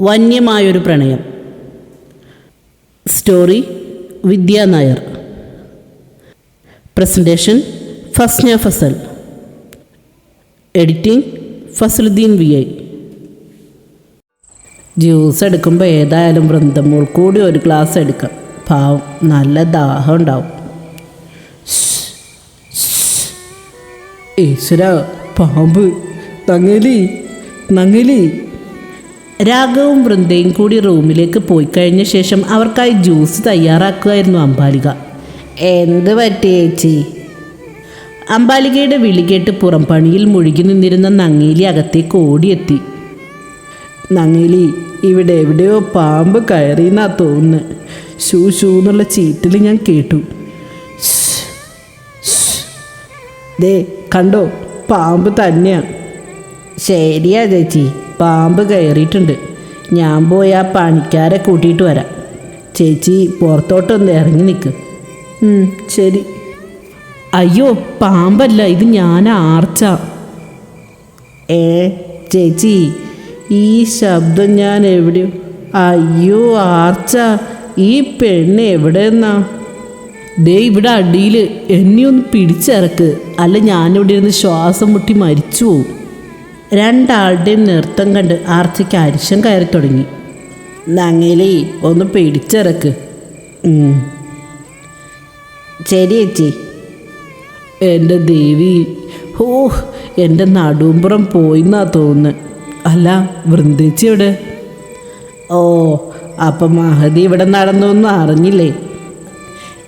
വന്യമായൊരു പ്രണയം. Story Vidya Nair. Presentation Fasna Fasal. Editing Fasaluddin V I. Juice എടുക്കുമ്പോൾ ഏതായാലും വൃന്ദമൂൾ കൂടി ഒരു ഗ്ലാസ് എടുക്കാം. പാവം നല്ല ദാഹം ഉണ്ടാവും. ഈശ്വര പാമ്പ്. നങ്ങലി നങ്ങലി. രാഘവും വൃന്ദയും കൂടി റൂമിലേക്ക് പോയി കഴിഞ്ഞ ശേഷം അവർക്കായി ജ്യൂസ് തയ്യാറാക്കുകയായിരുന്നു അമ്പാലിക എന്ത് പറ്റി ചേച്ചി? അംബാലികയുടെ വിളി കേട്ട് പുറം പണിയിൽ മുഴുകി നിന്നിരുന്ന നങ്ങേലി അകത്തേക്ക് ഓടിയെത്തി. നങ്ങേലി ഇവിടെ എവിടെയോ പാമ്പ് കയറിയെന്നാ തോന്നുന്നു. ഷൂ ഷൂ എന്നുള്ള ചീറ്റിൽ ഞാൻ കേട്ടു. ദേ കണ്ടോ? പാമ്പ് തന്നെയാ. ശരിയാ ചേച്ചി. പാമ്പ് കയറിയിട്ടുണ്ട്. ഞാൻ പോയി ആ പണിക്കാരെ കൂട്ടിയിട്ട് വരാം. ചേച്ചി പുറത്തോട്ടൊന്ന് ഇറങ്ങി നിൽക്ക് ശരി. അയ്യോ പാമ്പല്ല ഇത് ഞാൻ ആർച്ച. ഏ ചേച്ചി ഈ ശബ്ദം ഞാൻ എവിടെയോ അയ്യോ ആർച്ച ഈ പെണ്ണ് എവിടെ എന്നാ ദേ ഇവിടെ അടിയിൽ എന്നെ ഒന്ന് പിടിച്ചിറക്ക്. അല്ല ഞാനിവിടെ ഇരുന്ന് ശ്വാസം മുട്ടി മരിച്ചു പോവും. രണ്ടാളുടെയും നൃത്തം കണ്ട് ആർച്ചയ്ക്ക് അരിശം കയറി തുടങ്ങി. നങ്ങലി ഒന്ന് പിടിച്ചിറക്ക്. ശരി ചേച്ചി എന്റെ ദേവി. ഓ എന്റെ നടുമ്പുറം പോയിന്നാ തോന്നുന്നത് അല്ല വൃന്ദേച്ചി എവിടെ? ഓ അപ്പം മഹതി ഇവിടെ നടന്നൊന്നും അറിഞ്ഞില്ലേ?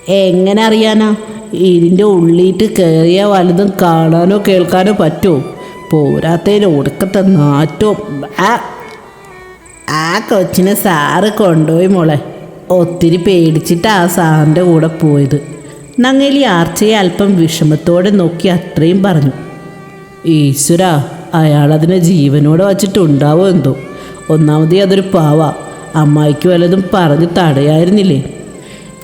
എങ്ങനെ അറിയാനാ? ഇതിന്റെ ഉള്ളിയിട്ട് കയറിയ വലുതും കാണാനോ കേൾക്കാനോ പറ്റുമോ പോരാത്തതിന് ഒടുക്കത്തെ നാറ്റോ ആ ആ കൊച്ചിനെ സാറ് കൊണ്ടുപോയി മോളെ. ഒത്തിരി പേടിച്ചിട്ട് ആ സാറിന്റെ കൂടെ പോയത്. നങ്ങേലി ആർച്ചയെ അല്പം വിഷമത്തോടെ നോക്കി അത്രയും പറഞ്ഞു. ഈശ്വര അയാളതിനെ ജീവനോടെ വച്ചിട്ടുണ്ടാവോ എന്തോ? ഒന്നാമതേ അതൊരു പാവ. അമ്മായിക്ക് വല്ലതും പറഞ്ഞ് തടയായിരുന്നില്ലേ?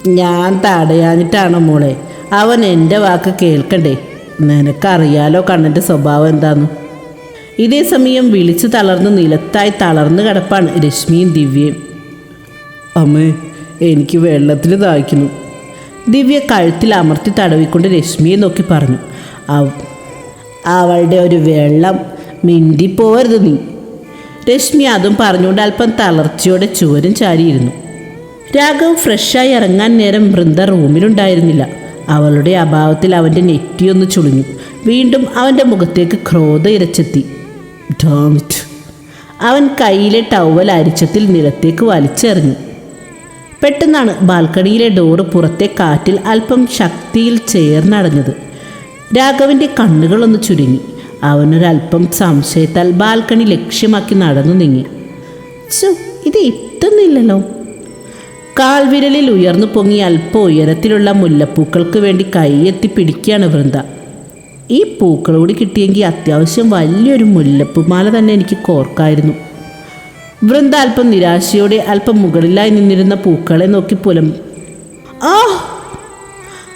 ഞാൻ തടയാഞ്ഞിട്ടാണോ മോളെ? അവൻ എന്റെ വാക്ക് കേൾക്കണ്ടേ? നിനക്കറിയാലോ കണ്ണന്റെ സ്വഭാവം എന്താന്ന്. ഇതേ സമയം വിളിച്ചു തളർന്ന് നിലത്തായി തളർന്നു കിടപ്പാണ് രശ്മിയും ദിവ്യയും. അമ്മേ എനിക്ക് വെള്ളത്തിൽ ദാഹിക്കുന്നു. ദിവ്യ കഴുത്തിൽ അമർത്തി തടവിക്കൊണ്ട് രശ്മിയെ നോക്കി പറഞ്ഞു. അവ- അവളുടെ ഒരു വെള്ളം മിണ്ടിപ്പോവരുത് നീ. രശ്മി അതും പറഞ്ഞുകൊണ്ട് അല്പം തളർച്ചയോടെ ചുവരും ചാരിയിരുന്നു. രാഘവ് ഫ്രഷായി ഇറങ്ങാൻ നേരം വൃന്ദ റൂമിലുണ്ടായിരുന്നില്ല. അവളുടെ അഭാവത്തിൽ അവന്റെ നെറ്റിയൊന്ന് ചുളിഞ്ഞു. വീണ്ടും അവന്റെ മുഖത്തേക്ക് ക്രോധ ഇരച്ചെത്തി. ഡോമിറ്റ് അവൻ കയ്യിലെ ടവൽ അരിച്ചത്തിൽ നിലത്തേക്ക് വലിച്ചെറിഞ്ഞു. പെട്ടെന്നാണ് ബാൽക്കണിയിലെ ഡോറ് പുറത്തെ കാറ്റിൽ അല്പം ശക്തിയിൽ ചേർന്നടഞ്ഞത്. രാഘവന്റെ കണ്ണുകളൊന്ന് ചുരുങ്ങി. അവനൊരല്പം സംശയത്താൽ ബാൽക്കണി ലക്ഷ്യമാക്കി നടന്നു നീങ്ങി. ചോ ഇത് എത്തുന്നില്ലല്ലോ കാൽവിരലിൽ ഉയർന്നു പൊങ്ങി അല്പ ഉയരത്തിലുള്ള മുല്ലപ്പൂക്കൾക്ക് വേണ്ടി കൈയെത്തി പിടിക്കുകയാണ് വൃന്ദ. ഈ പൂക്കളോട് കിട്ടിയെങ്കിൽ അത്യാവശ്യം വലിയൊരു മുല്ലപ്പൂമാല തന്നെ എനിക്ക് കോർക്കായിരുന്നു. വൃന്ദ അല്പം നിരാശയോടെ അല്പം മുകളിലായി നിന്നിരുന്ന പൂക്കളെ നോക്കി പുലം. ആ!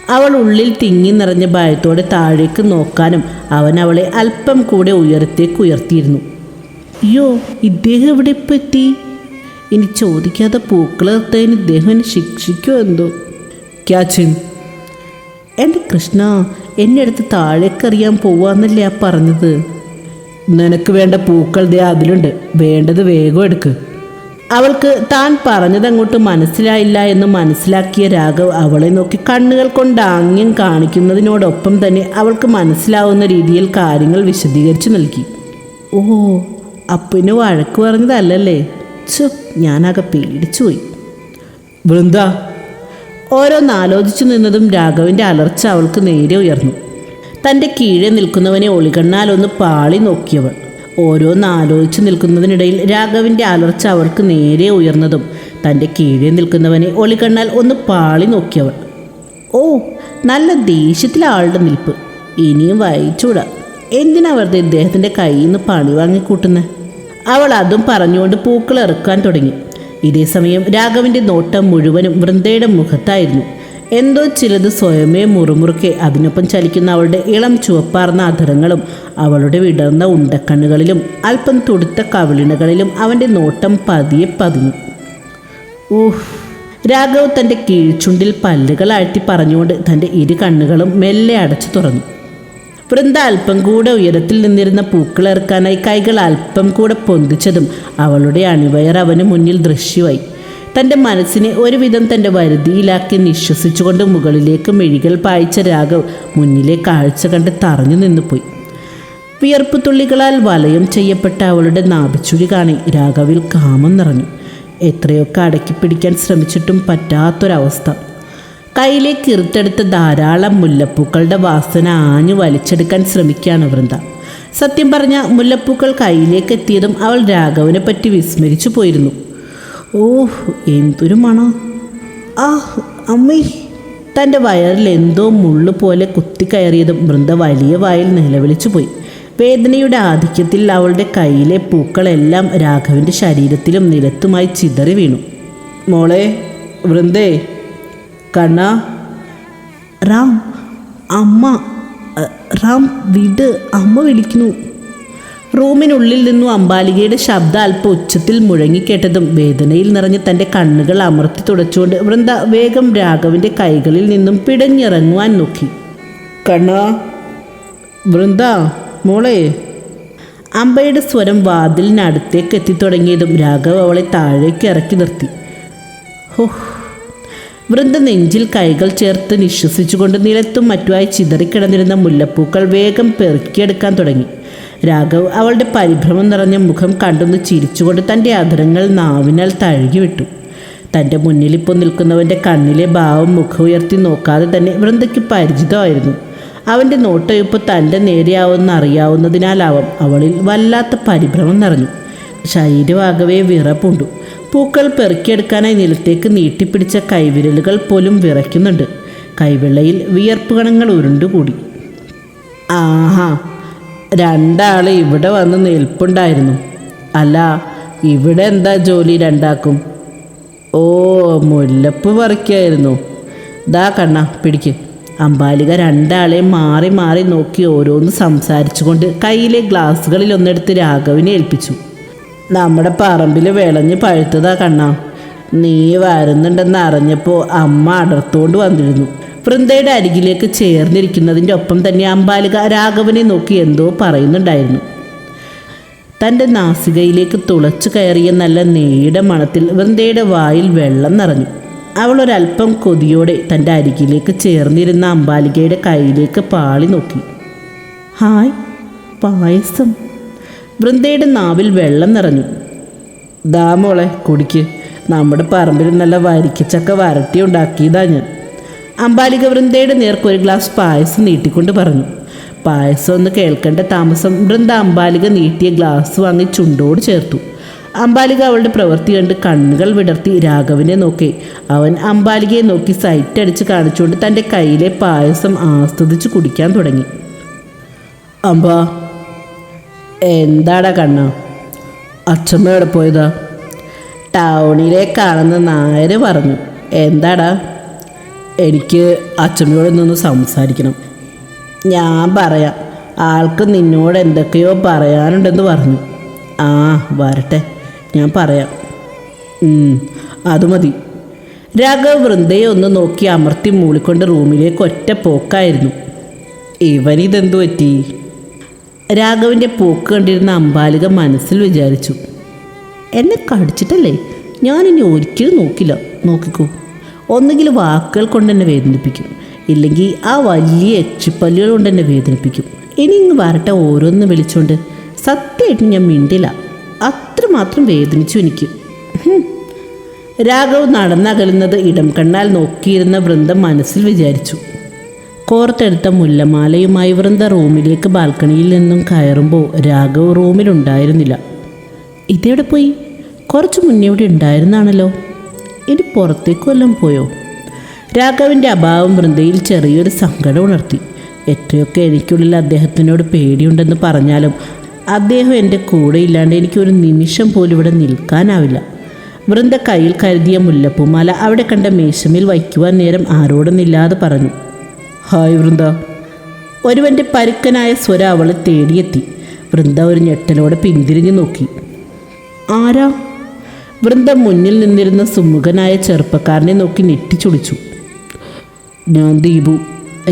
അവൾ ഉള്ളിൽ തിങ്ങി നിറഞ്ഞ ഭയത്തോടെ താഴേക്ക് നോക്കാനും അവൻ അവളെ അല്പം കൂടെ ഉയരത്തേക്ക് ഉയർത്തിയിരുന്നു. അയ്യോ ഇദ്ദേഹം എവിടെ ഇപ്പം എത്തി ഇനി ചോദിക്കാതെ പൂക്കളർത്തതിന് ഇദ്ദേഹം എന്നെ ശിക്ഷിക്കുമോ എന്തോ? ക്യാച്ചിൻ എന്റെ കൃഷ്ണ എന്നെ അടുത്ത് താഴേക്കറിയാൻ പോവാന്നല്ലേ ആ പറഞ്ഞത്? നിനക്ക് വേണ്ട പൂക്കൾ ദേ അതിലുണ്ട്. വേണ്ടത് വേഗം എടുക്ക്. അവൾക്ക് താൻ പറഞ്ഞത് അങ്ങോട്ട് മനസ്സിലായില്ല എന്ന് മനസ്സിലാക്കിയ രാഘവ് അവളെ നോക്കി കണ്ണുകൾ കൊണ്ട് ആംഗ്യം കാണിക്കുന്നതിനോടൊപ്പം തന്നെ അവൾക്ക് മനസ്സിലാവുന്ന രീതിയിൽ കാര്യങ്ങൾ വിശദീകരിച്ചു നൽകി. ഓ അപ്പിന് വഴക്ക് പറഞ്ഞതല്ലല്ലേ? ഛു ഞാനാകെ പേടിച്ചുപോയി. വൃന്ദ. ഓരോന്നാലോചിച്ചു നിന്നതും രാഘവിന്റെ അലർച്ച അവൾക്ക് നേരെ ഉയർന്നു. തന്റെ കീഴെ നിൽക്കുന്നവനെ ഒളികണ്ണാൽ ഒന്ന് പാളി നോക്കിയവൾ. ഓരോന്നാലോചിച്ചു നിൽക്കുന്നതിനിടയിൽ രാഘവിന്റെ അലർച്ച അവൾക്ക് നേരെ ഉയർന്നതും തന്റെ കീഴെ നിൽക്കുന്നവനെ ഒളികണ്ണാൽ ഒന്ന് പാളി നോക്കിയവൾ. ഓ നല്ല ദേഷ്യത്തിലെ ആളുടെ നിൽപ്പ്. ഇനിയും വായിച്ചൂടാ. എന്തിനാ വെറുതെ ഇദ്ദേഹത്തിന്റെ കയ്യിൽ നിന്ന് പണി വാങ്ങിക്കൂട്ടുന്നത് അവൾ അതും പറഞ്ഞുകൊണ്ട് പൂക്കൾ ഇറക്കാൻ തുടങ്ങി. ഇതേ സമയം രാഘവിന്റെ നോട്ടം മുഴുവനും വൃന്ദയുടെ മുഖത്തായിരുന്നു. എന്തോ ചിലത് സ്വയമേ മുറുമുറുക്കെ അതിനൊപ്പം ചലിക്കുന്ന അവളുടെ ഇളം ചുവപ്പാർന്ന അധരങ്ങളും അവളുടെ വിടർന്ന ഉണ്ടക്കണ്ണുകളിലും അല്പം തുടുത്ത കവിളിണകളിലും അവന്റെ നോട്ടം പതിയെ പതിഞ്ഞു. ഊഹ് രാഘവ് തന്റെ കീഴ്ചുണ്ടിൽ പല്ലുകൾ ആഴ്ത്തി പറഞ്ഞുകൊണ്ട് തന്റെ ഇരു കണ്ണുകളും മെല്ലെ അടച്ചു തുറന്നു. വൃന്ദ അല്പം കൂടെ ഉയരത്തിൽ നിന്നിരുന്ന പൂക്കളേർക്കാനായി കൈകൾ അല്പം കൂടെ പൊന്തിച്ചതും അവളുടെ അണിവയർ അവന് മുന്നിൽ ദൃശ്യമായി. തന്റെ മനസ്സിനെ ഒരുവിധം തന്റെ വരുതിയിലാക്കി നിശ്വസിച്ചുകൊണ്ട് മുകളിലേക്ക് മെഴികൾ പായിച്ച രാഘവ് മുന്നിലെ കാഴ്ച കണ്ട് തറഞ്ഞു നിന്നുപോയി. വിയർപ്പ് തുള്ളികളാൽ വലയം ചെയ്യപ്പെട്ട അവളുടെ നാഭിച്ചുഴി കാണി രാഘവിൽ കാമം നിറഞ്ഞു. എത്രയൊക്കെ അടക്കി പിടിക്കാൻ ശ്രമിച്ചിട്ടും പറ്റാത്തൊരവസ്ഥ. കയ്യിലേക്ക് ഇറുത്തെടുത്ത ധാരാളം മുല്ലപ്പൂക്കളുടെ വാസന ആഞ്ഞു വലിച്ചെടുക്കാൻ ശ്രമിക്കുകയാണ് വൃന്ദ. സത്യം പറഞ്ഞ മുല്ലപ്പൂക്കൾ കയ്യിലേക്ക് എത്തിയതും അവൾ രാഘവനെ പറ്റി വിസ്മരിച്ചു പോയിരുന്നു. ഓഹ് എന്തൊരു മണം. ആ അമ്മേ. തന്റെ വയറിൽ എന്തോ മുള്ളു പോലെ കുത്തിക്കയറിയതും വൃന്ദ വലിയ വായിൽ നിലവിളിച്ചു പോയി. വേദനയുടെ ആധിക്യത്തിൽ അവളുടെ കയ്യിലെ പൂക്കളെല്ലാം രാഘവന്റെ ശരീരത്തിലും നിലത്തുമായി ചിതറി വീണു. മോളെ വൃന്ദേ. കണ്ണ റാം അമ്മ റാം വിട് അമ്മ വിളിക്കുന്നു. റൂമിനുള്ളിൽ നിന്നും അമ്പാലികയുടെ ശബ്ദ അല്പ ഉച്ചത്തിൽ മുഴങ്ങിക്കേട്ടതും വേദനയിൽ നിറഞ്ഞ് തന്റെ കണ്ണുകൾ അമർത്തി തുടച്ചുകൊണ്ട് വൃന്ദ വേഗം രാഘവിന്റെ കൈകളിൽ നിന്നും പിടഞ്ഞിറങ്ങുവാൻ നോക്കി. കണ്ണ വൃന്ദ മോളെ. അമ്പയുടെ സ്വരം വാതിലിനടുത്തേക്ക് എത്തിത്തുടങ്ങിയതും രാഘവ് അവളെ താഴേക്ക് ഇറക്കി നിർത്തി. ഹോ വൃന്ദ നെഞ്ചിൽ കൈകൾ ചേർത്ത് നിശ്വസിച്ചുകൊണ്ട് നിലത്തും മറ്റുമായി ചിതറിക്കിടന്നിരുന്ന മുല്ലപ്പൂക്കൾ വേഗം പെറുക്കിയെടുക്കാൻ തുടങ്ങി. രാഘവ് അവളുടെ പരിഭ്രമം നിറഞ്ഞ മുഖം കണ്ടൊന്ന് ചിരിച്ചുകൊണ്ട് തന്റെ അധരങ്ങൾ നാവിനാൽ തഴുകി വിട്ടു തന്റെ മുന്നിൽ ഇപ്പോൾ നിൽക്കുന്നവന്റെ കണ്ണിലെ ഭാവം മുഖം ഉയർത്തി നോക്കാതെ തന്നെ വൃന്ദയ്ക്ക് പരിചിതമായിരുന്നു. അവന്റെ നോട്ടയൊപ്പ് തന്റെ നേരെയാവുമെന്ന് അറിയാവുന്നതിനാലാവാം അവളിൽ വല്ലാത്ത പരിഭ്രമം നിറഞ്ഞു. ശരീരമാകവേ വിറപ്പുണ്ടു പൂക്കൾ പെറുക്കിയെടുക്കാനായി നിലത്തേക്ക് നീട്ടിപ്പിടിച്ച കൈവിരലുകൾ പോലും വിറയ്ക്കുന്നുണ്ട്. കൈവെള്ളയിൽ വിയർപ്പ് കണങ്ങൾ ഉരുണ്ടുകൂടി. ആഹാ രണ്ടാൾ ഇവിടെ വന്ന് നിൽപ്പുണ്ടായിരുന്നു. അല്ല ഇവിടെ എന്താ ജോലി രണ്ടാക്കും? ഓ മുല്ലപ്പ് പറിക്കായിരുന്നു. ദാ കണ്ണ പിടിക്ക്. അമ്പാലിക രണ്ടാളെ മാറി മാറി നോക്കി ഓരോന്ന് സംസാരിച്ചുകൊണ്ട് കയ്യിലെ ഗ്ലാസ്സുകളിൽ ഒന്നെടുത്ത് രാഘവിനെ ഏൽപ്പിച്ചു. നമ്മുടെ പറമ്പിൽ വിളഞ്ഞ് പഴുത്തതാ കണ്ണാ. നീ വരുന്നുണ്ടെന്ന് അറിഞ്ഞപ്പോൾ അമ്മ അടർത്തുകൊണ്ട് വന്നിരുന്നു. വൃന്ദയുടെ അരികിലേക്ക് ചേർന്നിരിക്കുന്നതിന്റെ ഒപ്പം തന്നെ അമ്പാലിക രാഘവനെ നോക്കി എന്തോ പറയുന്നുണ്ടായിരുന്നു. തന്റെ നാസികയിലേക്ക് തുളച്ചു കയറിയ നല്ല നീയുടെ മണത്തിൽ വൃന്ദയുടെ വായിൽ വെള്ളം നിറഞ്ഞു. അവൾ ഒരല്പം കൊതിയോടെ തന്റെ അരികിലേക്ക് ചേർന്നിരുന്ന അമ്പാലികയുടെ കയ്യിലേക്ക് പാളി നോക്കി. ഹായ് പായസം. വൃന്ദയുടെ നാവിൽ വെള്ളം നിറഞ്ഞു. ദാ മോളെ കുടിക്ക്. നമ്മുടെ പറമ്പിൽ നല്ല വരിക്കച്ചക്ക വരട്ടി ഉണ്ടാക്കിയതാ ഞാൻ. അമ്പാലിക വൃന്ദയുടെ നേർക്ക് ഒരു ഗ്ലാസ് പായസം നീട്ടിക്കൊണ്ട് പറഞ്ഞു. പായസം ഒന്ന് കേൾക്കേണ്ട താമസം. വൃന്ദ അമ്പാലിക നീട്ടിയ ഗ്ലാസ് വാങ്ങി ചുണ്ടോട് ചേർത്തു. അമ്പാലിക അവളുടെ പ്രവൃത്തി കണ്ട് കണ്ണുകൾ വിടർത്തി രാഘവനെ നോക്കി. അവൻ അമ്പാലികയെ നോക്കി സൈറ്റ് അടിച്ച് കാണിച്ചുകൊണ്ട് തന്റെ കയ്യിലെ പായസം ആസ്വദിച്ച് കുടിക്കാൻ തുടങ്ങി. അമ്പാ എന്താടാ കണ്ണ? അച്ഛമ്മ എവിടെ പോയതാ? ടൗണിലേക്കാണെന്ന് നായര് പറഞ്ഞു. എന്താടാ? എനിക്ക് അച്ഛമ്മയോട് നിന്ന് സംസാരിക്കണം. ഞാൻ പറയാം. ആൾക്ക് നിന്നോട് എന്തൊക്കെയോ പറയാനുണ്ടെന്ന് പറഞ്ഞു. ആ വരട്ടെ. ഞാൻ പറയാം. അത് മതി. രാഘവ് വൃന്ദയെ ഒന്ന് നോക്കി അമർത്തി മൂളിക്കൊണ്ട് റൂമിലേക്ക് ഒറ്റ പോക്കായിരുന്നു. ഇവനിതെന്തു പറ്റി? രാഘവിന്റെ പോക്ക് കണ്ടിരുന്ന അമ്പാലിക മനസ്സിൽ വിചാരിച്ചു എന്നെ കടിച്ചിട്ടല്ലേ? ഞാനിനി ഒരിക്കലും നോക്കില്ല. നോക്കിക്കോ. ഒന്നുകിൽ വാക്കുകൾ കൊണ്ട് എന്നെ വേദനിപ്പിക്കും. ഇല്ലെങ്കിൽ ആ വലിയ എച്ചിപ്പല്ലുകൾ കൊണ്ട് എന്നെ വേദനിപ്പിക്കും. ഇനി ഇങ്ങ് വരട്ടെ ഓരോന്ന് വിളിച്ചുകൊണ്ട് സത്യമായിട്ട് ഞാൻ മിണ്ടില്ല. അത്രമാത്രം വേദനിച്ചു എനിക്ക്. രാഘവ് നടന്നകലുന്നത് ഇടം കണ്ണാൽ നോക്കിയിരുന്ന വൃന്ദം മനസ്സിൽ വിചാരിച്ചു. കോർത്തെടുത്ത മുല്ലമാലയുമായി വൃന്ദ റൂമിലേക്ക് ബാൽക്കണിയിൽ നിന്നും കയറുമ്പോൾ രാഘവ് റൂമിലുണ്ടായിരുന്നില്ല. ഇതെവിടെ പോയി? കുറച്ച് മുന്നേ ഇവിടെ ഉണ്ടായിരുന്നാണല്ലോ. ഇനി പുറത്തേക്ക് വല്ലതും പോയോ? രാഘവിന്റെ അഭാവം വൃന്ദയിൽ ചെറിയൊരു സങ്കടം ഉണർത്തി. എത്രയൊക്കെ എനിക്കുള്ളിൽ അദ്ദേഹത്തിനോട് പേടിയുണ്ടെന്ന് പറഞ്ഞാലും അദ്ദേഹം എന്റെ കൂടെ ഇല്ലാണ്ട് എനിക്കൊരു നിമിഷം പോലും ഇവിടെ നിൽക്കാനാവില്ല. വൃന്ദ കയ്യിൽ കരുതിയ മുല്ലപ്പൂമാല അവിടെ കണ്ട മേശമേൽ വയ്ക്കുവാൻ നേരം ആരോടൊന്നില്ലാതെ പറഞ്ഞു. ഹായ് വൃന്ദ. ഒരുവന്റെ പരുക്കനായ സ്വര അവളെ തേടിയെത്തി. വൃന്ദ ഒരു ഞെട്ടലോടെ പിന്തിരിഞ്ഞു നോക്കി. ആരാ? വൃന്ദ മുന്നിൽ നിന്നിരുന്ന സുമുഖനായ ചെറുപ്പക്കാരനെ നോക്കി നെറ്റിച്ചുളിച്ചു ഞാൻ ദീപു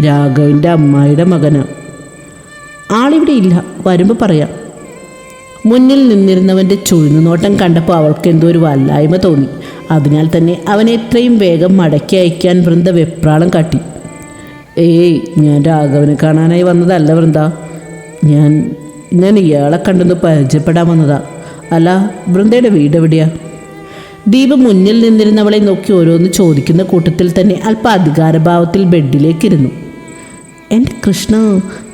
രാഘവന്റെ അമ്മായിയുടെ മകനാ. ആളിവിടെ ഇല്ല വരുമ്പോൾ പറയാം. മുന്നിൽ നിന്നിരുന്നവന്റെ ചുഴിഞ്ഞു നോട്ടം കണ്ടപ്പോൾ അവൾക്ക് എന്തോ ഒരു വല്ലായ്മ തോന്നി. അതിനാൽ തന്നെ അവനെ എത്രയും വേഗം മടക്കി അയക്കാൻ വൃന്ദ വെപ്രാളം കാട്ടി. ഏയ് ഞാൻ രാഘവനെ കാണാനായി വന്നതല്ല വൃന്ദ. ഞാൻ ഞാൻ ഇയാളെ കണ്ടെന്ന് പരിചയപ്പെടാൻ വന്നതാ. അല്ല വൃന്ദയുടെ വീട് എവിടെയാ? ദീപ് മുന്നിൽ നിന്നിരുന്നവളെ നോക്കി ഓരോന്ന് ചോദിക്കുന്ന കൂട്ടത്തിൽ തന്നെ അല്പ അധികാരഭാവത്തിൽ ബെഡിലേക്കിരുന്നു. എന്റെ കൃഷ്ണ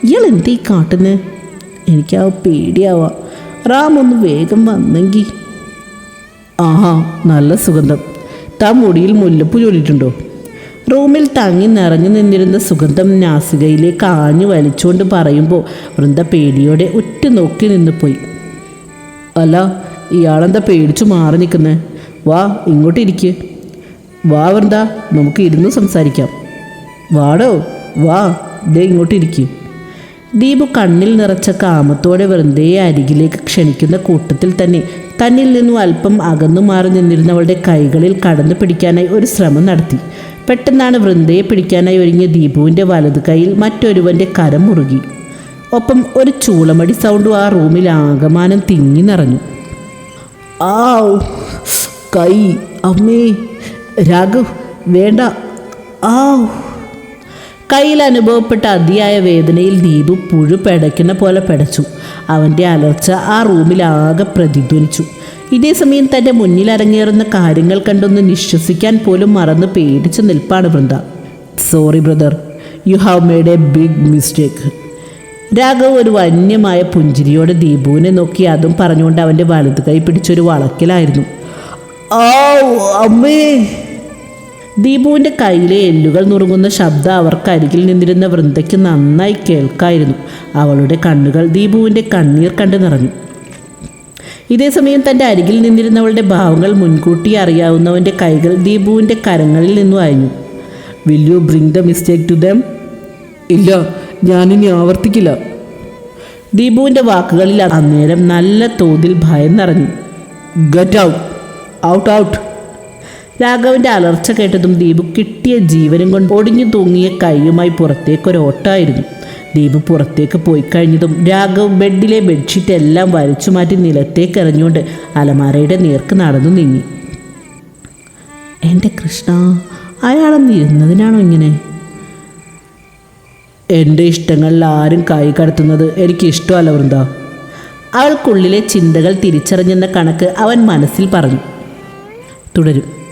ഇയാൾ എന്തീ കാട്ടുന്നത് എനിക്ക് പേടിയാവാ. റാം ഒന്ന് വേഗം വന്നെങ്കിൽ ആഹാ നല്ല സുഗന്ധം. താ മുടിയിൽ മുല്ലപ്പൂ ചൊല്ലിയിട്ടുണ്ടോ റൂമിൽ തങ്ങി നിറഞ്ഞു നിന്നിരുന്ന സുഗന്ധം നാസികയിലേക്ക് ആഞ്ഞു വലിച്ചുകൊണ്ട് പറയുമ്പോൾ വൃന്ദ പേടിയോടെ ഉറ്റു നോക്കി നിന്ന് പോയി. അല്ല ഇയാളെന്താ പേടിച്ചു മാറി നിൽക്കുന്നേ? വാ ഇങ്ങോട്ട് ഇരിക്ക്. വാ വൃന്ദ നമുക്ക് ഇരുന്ന് സംസാരിക്കാം. വാടോ വാ ദേ ഇങ്ങോട്ട് ദീപു കണ്ണിൽ നിറച്ച കാമത്തോടെ വൃന്ദയെ അരികിലേക്ക് ക്ഷണിക്കുന്ന കൂട്ടത്തിൽ തന്നെ തന്നിൽ നിന്നും അല്പം അകന്നു മാറി നിന്നിരുന്നവളുടെ കൈകളിൽ കടന്നു പിടിക്കാനായി ഒരു ശ്രമം നടത്തി. പെട്ടെന്നാണ് വൃന്ദയെ പിടിക്കാനായി ഒരുങ്ങിയ ദീപുവിന്റെ വലതു കൈയിൽ മറ്റൊരുവന്റെ കരം മുറുകി. ഒപ്പം ഒരു ചൂളമടി സൗണ്ടും ആ റൂമിൽ ആകമാനം തിങ്ങി നിറഞ്ഞു. ആ കൈ അമ്മേ രാഘവ് വേണ്ട ആ കയ്യിൽ അനുഭവപ്പെട്ട അതിയായ വേദനയിൽ ദീപു പുഴു പെടയ്ക്കുന്ന പോലെ പെടച്ചു. അവന്റെ അലർച്ച ആ റൂമിൽ ആകെ പ്രതിധ്വനിച്ചു. ഇതേ സമയം തന്റെ മുന്നിൽ അരങ്ങേറുന്ന കാര്യങ്ങൾ കണ്ടൊന്ന് നിശ്വസിക്കാൻ പോലും മറന്ന് പേടിച്ച് നിൽപ്പാണ് Vrinda. Sorry brother you have made a big mistake Raghav ഒരു വന്യമായ പുഞ്ചിരിയോടെ ദീപുവിനെ നോക്കി അതും പറഞ്ഞുകൊണ്ട് അവന്റെ വലത് കൈ പിടിച്ചൊരു വളക്കിലായിരുന്നു. അമ്മേ! ദീപുവിന്റെ കയ്യിലെ എല്ലുകൾ നുറുങ്ങുന്ന ശബ്ദം അവർക്ക് അരികിൽ നിന്നിരുന്ന വൃന്ദയ്ക്ക് നന്നായി കേൾക്കായിരുന്നു. അവളുടെ കണ്ണുകൾ ദീപുവിന്റെ കണ്ണീർ കണ്ട് നിറഞ്ഞു. ഇതേസമയം തന്റെ അരികിൽ നിന്നിരുന്നവളുടെ ഭാവങ്ങൾ മുൻകൂട്ടി അറിയാവുന്നവന്റെ കൈകൾ ദീപുവിന്റെ കരങ്ങളിൽ നിന്നും അയഞ്ഞു. Will you bring the mistake to them ഇല്ല ഞാനിനി ആവർത്തിക്കില്ല. ദീപുവിന്റെ വാക്കുകളിൽ അന്നേരം നല്ല തോതിൽ ഭയം നിറഞ്ഞു. ഗെറ്റ് ഔട്ട് ഔട്ട് ഔട്ട് രാഘവന്റെ അലർച്ച കേട്ടതും ദീപു കിട്ടിയ ജീവനും കൊണ്ട് ഒടിഞ്ഞു തൂങ്ങിയ കൈയുമായി പുറത്തേക്കൊരു ഓട്ടായിരുന്നു ദീപു പുറത്തേക്ക് പോയി കഴിഞ്ഞതും രാഘവ് ബെഡിലെ ബെഡ്ഷീറ്റ് എല്ലാം വലിച്ചു മാറ്റി നിലത്തേക്ക് എറിഞ്ഞുകൊണ്ട് അലമാരയുടെ നേർക്ക് നടന്നു നീങ്ങി. എന്റെ കൃഷ്ണ അയാളെന്ന് ഇരുന്നതിനാണോ ഇങ്ങനെ? എന്റെ ഇഷ്ടങ്ങളിൽ ആരും കൈ കടത്തുന്നത് എനിക്ക് ഇഷ്ടമല്ല വൃന്ദ. അവൾക്കുള്ളിലെ ചിന്തകൾ തിരിച്ചറിഞ്ഞെന്ന കണക്ക് അവൻ മനസ്സിൽ പറഞ്ഞു. തുടരും.